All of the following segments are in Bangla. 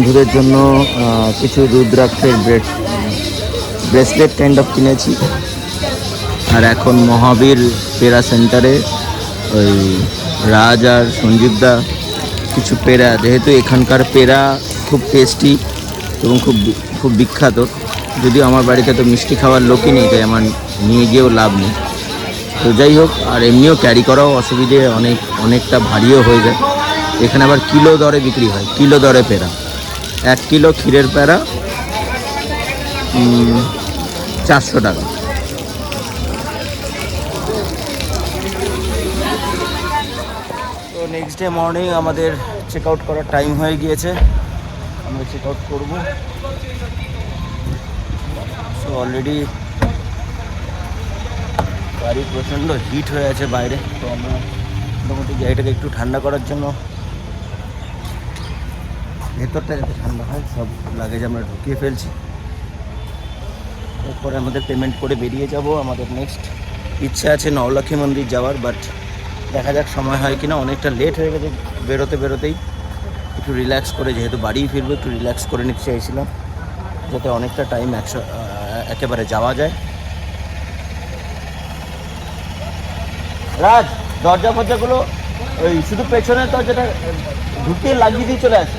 বন্ধুদের জন্য কিছু রুদ্রাক্ষের ব্রেড, ব্রেসলেট কাইন্ড অফ কিনেছি। আর এখন মহাবীর পেরা সেন্টারে ওই রাজ আর সঞ্জীবদা কিছু পেরা। যেহেতু এখানকার পেরা খুব টেস্টি এবং খুব খুব বিখ্যাত, যদিও আমার বাড়িতে তো মিষ্টি খাওয়ার লোকই নেই, তাই আমার নিয়ে গিয়েও লাভ নেই। তো যাই হোক, আর এমনিও ক্যারি করাও অসুবিধে, অনেক, অনেকটা ভারীও হয়ে যায়। এখানে আবার কিলো দরে বিক্রি হয়, কিলো দরে পেরা। এক কিলো ক্ষীরের প্যারা চারশো টাকা। তো নেক্সট ডে মর্নিং আমাদের চেক আউট করার টাইম হয়ে গিয়েছে। আমরা চেক আউট করব। সো অলরেডি গাড়ি প্রচণ্ড হিট হয়ে আছে বাইরে। তো আমরা মোটামুটি গাড়িটাকে একটু ঠান্ডা করার জন্য ভেতরটা যাতে ঠান্ডা হয়, সব লাগেজ আমরা ঢুকিয়ে ফেলছি। এরপরে আমাদের পেমেন্ট করে বেরিয়ে যাব আমাদের নেক্সট ইচ্ছা আছে নওলক্ষ্মী মন্দির যাওয়ার বাট দেখা যাক সময় হয় কিনা। অনেকটা লেট হয়ে গেছে বেরোতে বেরোতেই। একটু রিল্যাক্স করে, যেহেতু বাড়িই ফিরবো, একটু রিল্যাক্স করে নিতে চাইছিলাম, যাতে অনেকটা টাইম একশো একেবারে যাওয়া যায়। রাজ দরজা ফরজাগুলো ওই শুধু পেছনের দরজাটা ঢুকিয়ে লাগিয়ে দিয়ে চলে আসে।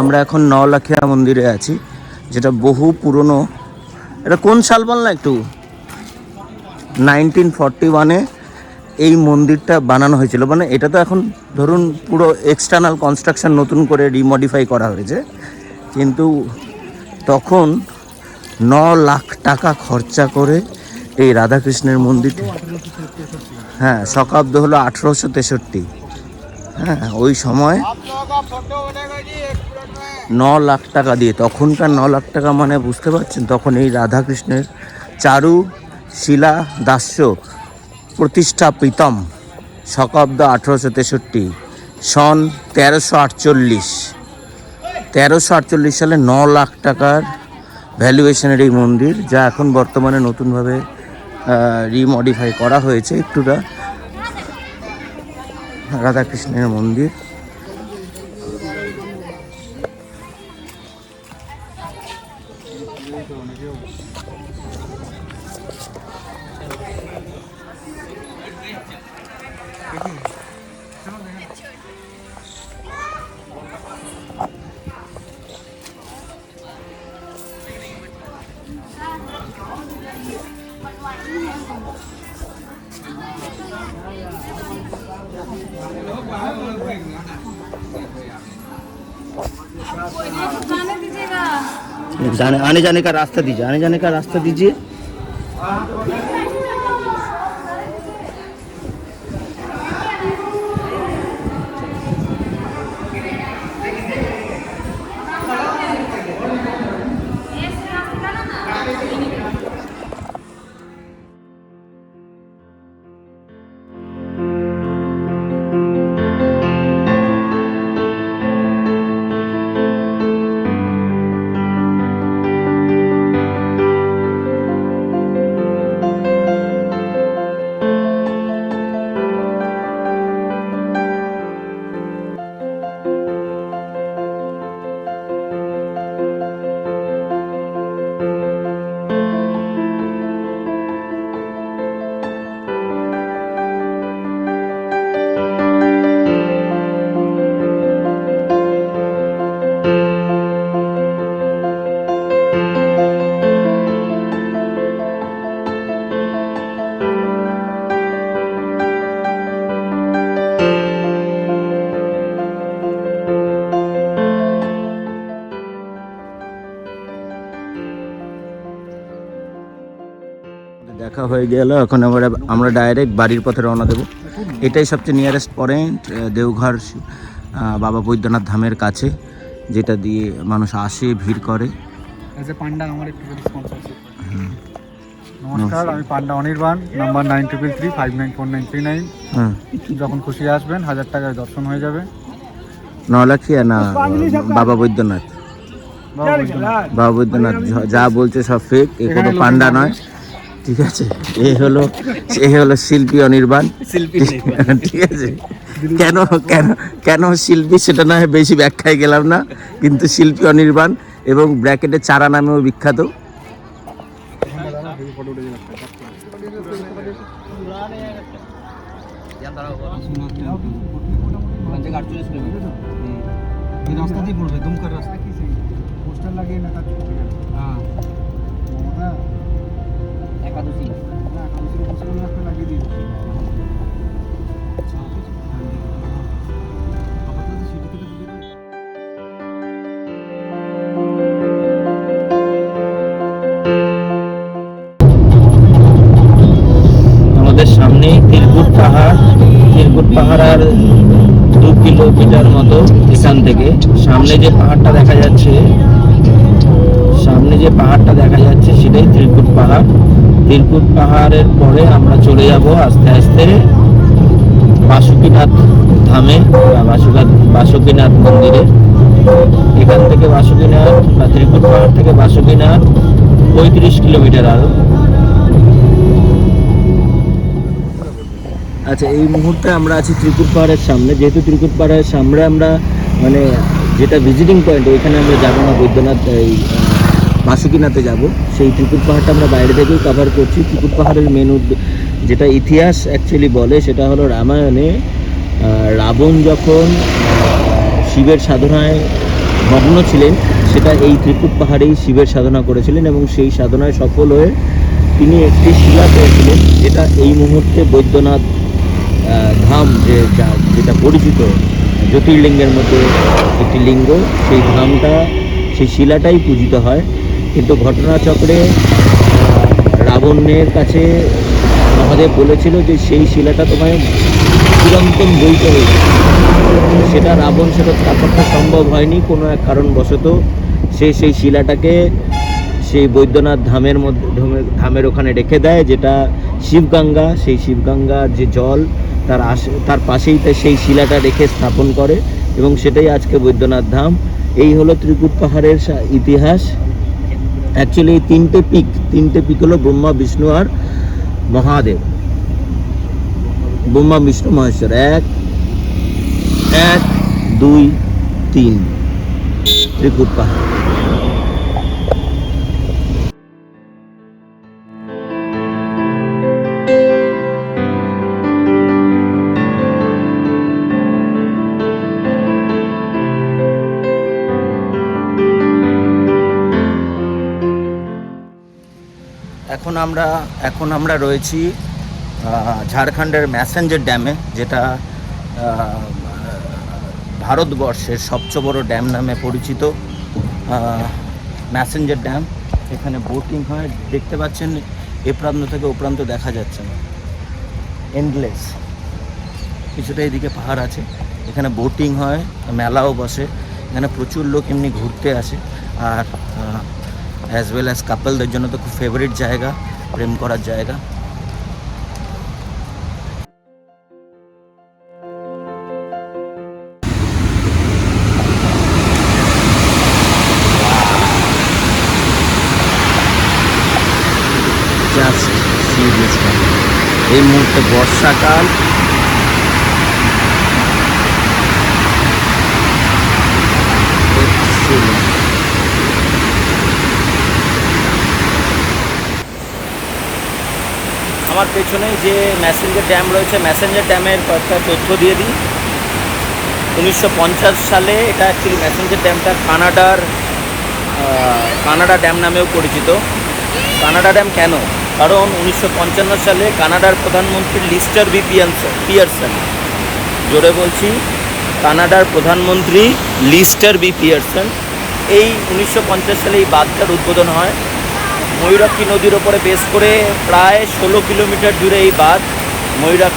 আমরা এখন নওলাখিয়া মন্দিরে আছি, যেটা বহু পুরনো। এটা কোন সাল বল না একটু? নাইনটিন ফর্টি ওয়ানে এই মন্দিরটা বানানো হয়েছিল। মানে এটা তো এখন ধরুন পুরো এক্সটার্নাল কনস্ট্রাকশন নতুন করে রিমডিফাই করা হয়েছে। কিন্তু তখন ন লাখ টাকা খরচা করে এই রাধাকৃষ্ণের মন্দিরটি। হ্যাঁ শকাব্দ হলো আঠেরোশো তেষট্টি। হ্যাঁ ওই সময় ন লাখ টাকা দিয়ে, তখনকার ন লাখ টাকা মানে বুঝতে পারছেন? তখন এই রাধাকৃষ্ণের চারু শিলা দাস্য প্রতিষ্ঠা প্রীতম, শকাব্দ আঠেরোশো তেষট্টি, সন তেরোশো আটচল্লিশ। তেরোশো আটচল্লিশ সালে ন লাখ টাকার ভ্যালুয়েশনের এই মন্দির, যা এখন বর্তমানে নতুনভাবে রিমডিফাই করা হয়েছে। একটুটা রাধাকৃষ্ণের মন্দির। जाने आने जाने का रास्ता दीजिए आने जाने का रास्ता दीजिए। দেখা হয়ে গেল। এখন আমরা আমরা ডাইরেক্ট বাড়ির পথে রওনা দেবো। এটাই সবচেয়ে নিয়ারেস্ট পয়েন্ট দেওঘর বাবা বৈদ্যনাথ ধামের কাছে যেটা দিয়ে মানুষ আসে ভিড় করে। পান্ডা আমার একটু নমস্কার আমি Panda Anirban number nine triple three five nine four nine three nine যখন খুশি আসবেন হাজার টাকায় দর্শন হয়ে যাবে। নলাখিয়া না বাবা বৈদ্যনাথ। বাবা বৈদ্যনাথ। বাবা বৈদ্যনাথ যা বলছে সব ফেক এ কোনো পান্ডা নয়। ঠিক আছে? এ হলো এ হলো শিল্পী অনির্বাণ। শিল্পী ঠিক আছে? কেন কেন কেন শিল্পী সেটা না হয় বেশি ব্যাখ্যায় গেলাম না কিন্তু শিল্পী অনির্বাণ এবং ব্র্যাকেটে চারা নামেও বিখ্যাত। এই রাস্তা দিয়ে পড়বে দুমকার রাস্তা। পোস্টার লাগিয়ে না তার হ্যাঁ। মমতা, একাদশী। আমাদের সামনেই তিলকুট পাহাড়। তিলকুট পাহাড় আর দু কিলোমিটার মতো এখান থেকে। সামনে যে পাহাড়টা দেখা যাচ্ছে, সামনে যে পাহাড়টা দেখা যাচ্ছে, সেটাই তিলকুট পাহাড়। তিলকুট পাহাড়ের পরে আমরা চলে যাব আস্তে আস্তে বাসুকীনাথ ধামে বা বাসুকীনাথ মন্দিরে। এখান থেকে বাসুকীনাথ বা ত্রিকুট পাহাড় থেকে বাসুকীনাথ পঁয়ত্রিশ কিলোমিটার আরও আচ্ছা এই মুহূর্তে আমরা আছি ত্রিকুট পাহাড়ের সামনে। যেহেতু ত্রিকুট পাহাড়ের সামনে আমরা মানে যেটা ভিজিটিং পয়েন্ট ওইখানে আমরা যাব না। বৈদ্যনাথ, এই আহ, বাসুকিনাথে যাব। সেই ত্রিকুট পাহাড়টা আমরা বাইরে থেকেই কভার করছি। ত্রিকুট পাহাড়ের মেন যেটা ইতিহাস অ্যাকচুয়ালি বলে সেটা হলো রামায়ণে রাবণ যখন শিবের সাধনায় মগ্ন ছিলেন সেটা এই ত্রিকুট পাহাড়েই শিবের সাধনা করেছিলেন এবং সেই সাধনায় সফল হয়ে তিনি একটি শিলা পেয়েছিলেন যেটা এই মুহূর্তে বৈদ্যনাথ ধাম যা- যেটা পরিচিত জ্যোতির্লিঙ্গের মধ্যে একটি লিঙ্গ সেই ধামটা সেই শিলাটাই পূজিত হয়। কিন্তু ঘটনাচক্রে রাবণের কাছে মহাদেব বলেছিল যে সেই শিলাটা তোমায় চিরন্তন বইতে হয়েছে সেটা রাবণ সেটা স্থাপনটা সম্ভব হয়নি, কোনো এক কারণবশত সে সেই শিলাটাকে সেই বৈদ্যনাথ ধামের মধ্যে ধামের- ওখানে রেখে দেয়, যেটা শিবগঙ্গা, সেই শিবগঙ্গার যে জল তার আশে তার পাশেই সেই শিলাটা রেখে স্থাপন করে এবং সেটাই আজকে বৈদ্যনাথ ধাম। এই হলো ত্রিকুট পাহাড়ের ইতিহাস। অ্যাকচুয়ালি এই তিনটে পিক তিনটে পিক হলো ব্রহ্মা, বিষ্ণু আর মহাদেব। ব্রহ্মা, বিষ্ণু, মহেশ্বর। এক এক, দুই, তিন। ত্রিকুট পাহাড়। আমরা, এখন আমরা রয়েছি ঝাড়খণ্ডের ম্যাসেঞ্জার ড্যামে, যেটা ভারতবর্ষের সবচেয়ে বড় ড্যাম নামে পরিচিত ম্যাসেঞ্জার ড্যাম। এখানে বোটিং হয়, দেখতে পাচ্ছেন, এ প্রান্ত থেকে ও প্রান্ত দেখা যাচ্ছে না। এন্ডলেস কিছুটা এদিকে পাহাড় আছে, এখানে বোটিং হয়, মেলাও বসে, এখানে প্রচুর লোক এমনি ঘুরতে আসে, আর অ্যাজ ওয়েল অ্যাজ কাপলদের জন্য তো খুব ফেভারিট জায়গা, প্রেম করার জায়গা। জাস্ট সিরিয়াস এই মুহূর্তে বর্ষাকাল। আমার পেছনে যে ম্যাসেঞ্জার ড্যাম রয়েছে ম্যাসেঞ্জার ড্যামের কয়েকটা তথ্য দিয়ে দিই। উনিশশো পঞ্চাশ সালে এটা অ্যাকচুয়ালি ম্যাসেঞ্জার ড্যামটা কানাডার কানাডা ড্যাম নামেও পরিচিত। কানাডা ড্যাম কেন? কারণ উনিশশো পঞ্চান্ন সালে কানাডার প্রধানমন্ত্রী লিস্টার বি পিয়ানসন, পিয়ারসন। জোরে বলছি, কানাডার প্রধানমন্ত্রী লিস্টার বি পিয়ারসন। এই উনিশশো পঞ্চাশ সালে এই বাঁধটার উদ্বোধন হয়। ময়ূরাক্ষী নদীর ওপরে বেস করে প্রায় ষোলো কিলোমিটার জুড়ে এই বাঁধ ময়ূরাক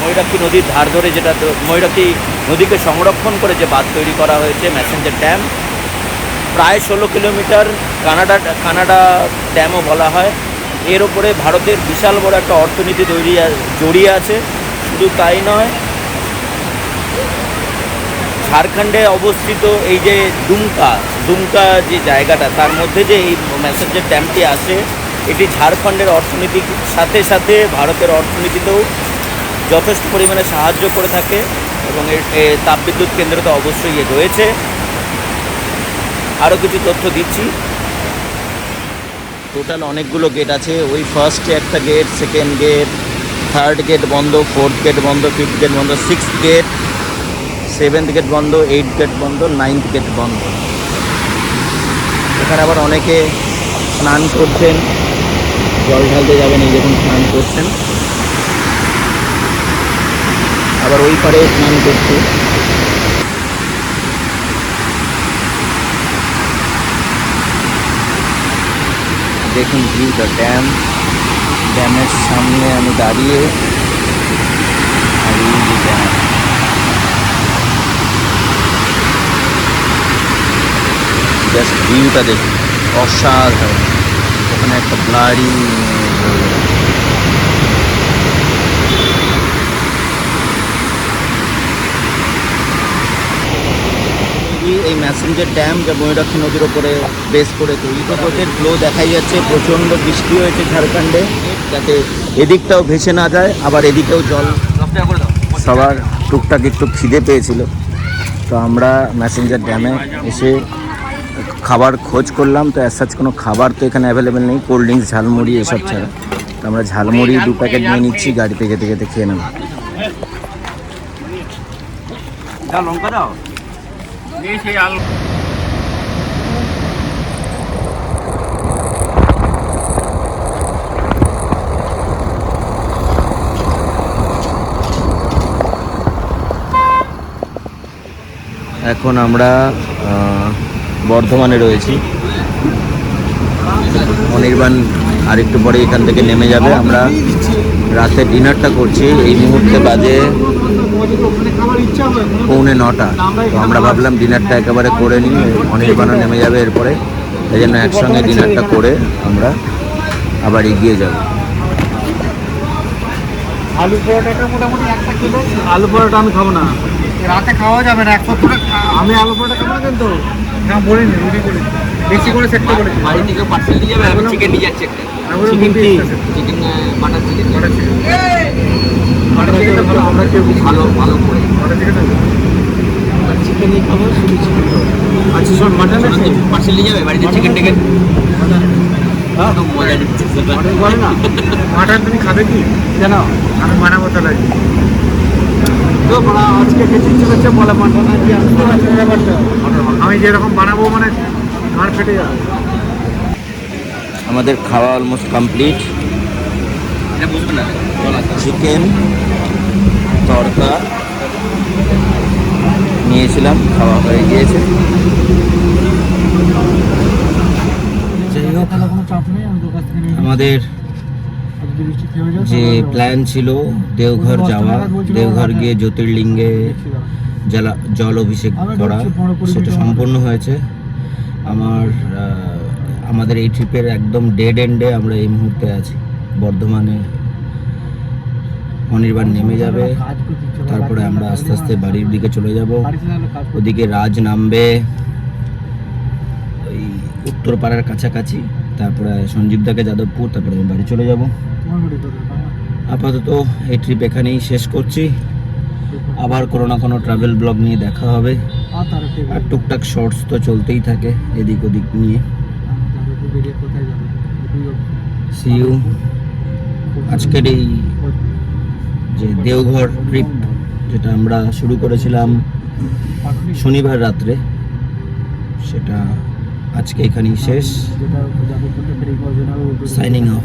ময়ূরাক্ষী নদীর ধার ধরে যেটা ময়ূরাক্ষী নদীকে সংরক্ষণ করে যে বাঁধ তৈরি করা হয়েছে ম্যাসেঞ্জার ড্যাম প্রায় ষোলো কিলোমিটার কানাডা কানাডা ড্যামও বলা হয়। এর ওপরে ভারতের বিশাল বড় একটা অর্থনীতি তৈরি জড়িয়ে আছে। শুধু তাই নয় ঝাড়খণ্ডে অবস্থিত এই যে দুমকা দুমকা যে জায়গাটা, তার মধ্যে যে এই ম্যাসেঞ্জার ড্যামটি আসে এটি ঝাড়খণ্ডের অর্থনীতির সাথে সাথে ভারতের অর্থনীতিতেও যথেষ্ট পরিমাণে সাহায্য করে থাকে এবং এর তাপবিদ্যুৎ কেন্দ্র তো অবশ্যই রয়েছে। আরও কিছু তথ্য দিচ্ছি। টোটাল অনেকগুলো গেট আছে। ওই ফার্স্টে একটা gate second gate third gate বন্ধ ফোর্থ গেট বন্ধ ফিফথ গেট বন্ধ সিক্সথ গেট সেভেন্থ গেট বন্ধ, এইট গেট বন্ধ, নাইনথ গেট বন্ধ। এখানে আবার অনেকে স্নান করছেন, জল ঢালতে যাবেন, এই যখন স্নান করছেন। আবার ওই পারে স্নান করছে। দেখুন ভিউটা ড্যাম ড্যামের সামনে আমি দাঁড়িয়ে আর এই যে ড্যাম জাস্ট ভিউটা দেখুন। অসাধারণ। ওখানে একটা ব্লারি এই ম্যাসেঞ্জার ড্যাম যা ময়ূরাক্ষী নদীর ওপরে বেস করে তৈরি স্রোতের ফ্লো দেখাই যাচ্ছে প্রচণ্ড বৃষ্টি হয়েছে ঝাড়খণ্ডে। যাতে এদিকটাও ভেসে না যায় আবার এদিকেও জল। সবার টুকটাক একটু খিদে পেয়েছিল। তো আমরা ম্যাসেঞ্জার ড্যামে এসে খাবার খোঁজ করলাম তো অ্যাজ কোনো খাবার তো এখানে অ্যাভেলেবেল নেই কোল্ড ড্রিঙ্কস ঝালমুড়ি এসব ছাড়া। তো আমরা ঝালমুড়ি দু প্যাকেট নিয়ে নিচ্ছি গাড়িতে যেতে যেতে খেয়ে নেব। লঙ্কা দাও। এখন আমরা বর্ধমানে রয়েছি। অনির্বাণ আর একটু পরে এখান থেকে নেমে যাবে। আমরা রাতে ডিনারটা করছি। এই মুহূর্তে বাজে পৌনে নটা। তো আমরা ভাবলাম ডিনারটা একেবারে করে নিই। অনির্বাণও নেমে যাবে এরপরে। এই জন্য একসঙ্গে ডিনারটা করে আমরা আবার এগিয়ে যাব। আলু পরোটাটা মোটামুটি একটা কিলো। আলু পরোটা আমি খাব না। রাতে খাওয়া যাবে না একশো আমি আলু পরোটা খাব না কিন্তু। হ্যাঁ বলিনি রুটি করে বেশি করে সেটটা বলেছি বাড়ি থেকে পার্সেল নিয়ে যাবে আমি চিকেন নিয়ে যাচ্ছি একটা। চিকেন কি chicken butter chicken butter chicken butter chicken আমরা কেউ ভালো ভালো করে। বাটার চিকেন চিকেনই খাব। শুধু চিকেন আচ্ছা শোন মাটন পার্সেল নিয়ে যাবে বাড়িতে চিকেন টিকেন? তো মাটন না। তুমি খাবে কি? কেন? আমি বানাবো তাহলে। তো বলা আজকে খেতে ইচ্ছে করছে বলে মাটন আজকে আসতে পারছে ব্যাপারটা আমি যেরকম বানাবো মানে মার ফেটে যাবে। আমাদের খাওয়া অলমোস্ট কমপ্লিট চিকেন তড়কা নিয়েছিলাম খাওয়া হয়ে গিয়েছে। আমাদের যে প্ল্যান ছিল দেওঘর যাওয়া। দেওঘর গিয়ে জ্যোতির্লিঙ্গে। জলা জল অভিষেক করা সেটা সম্পূর্ণ হয়েছে। আমার আমাদের এই ট্রিপের একদম ডেড এন্ডে আমরা এই মুহূর্তে আছি। বর্ধমানে অনির্বাণ নেমে যাবে। তারপরে আমরা আস্তে আস্তে বাড়ির দিকে চলে যাব। ওদিকে রাজ নামবে। ওই উত্তরপাড়ার কাছাকাছি। তারপরে সঞ্জীবদাকে যাদবপুর তারপরে আমি বাড়ি চলে যাব? আপাতত এই ট্রিপ এখানেই শেষ করছি। আবার কোনো না কোনো ট্রাভেল ব্লগ নিয়ে দেখা হবে। আর টুকটাক শর্টস তো চলতেই থাকে এদিক ওদিক নিয়ে। তার একটু বেরিয়ে কোথায় যাবে তুইও সি ইউ আজকের এই যে দেওঘর ট্রিপ যেটা আমরা শুরু করেছিলাম শনিবার রাত্রে সেটা আজকে এখানেই শেষ। Signing off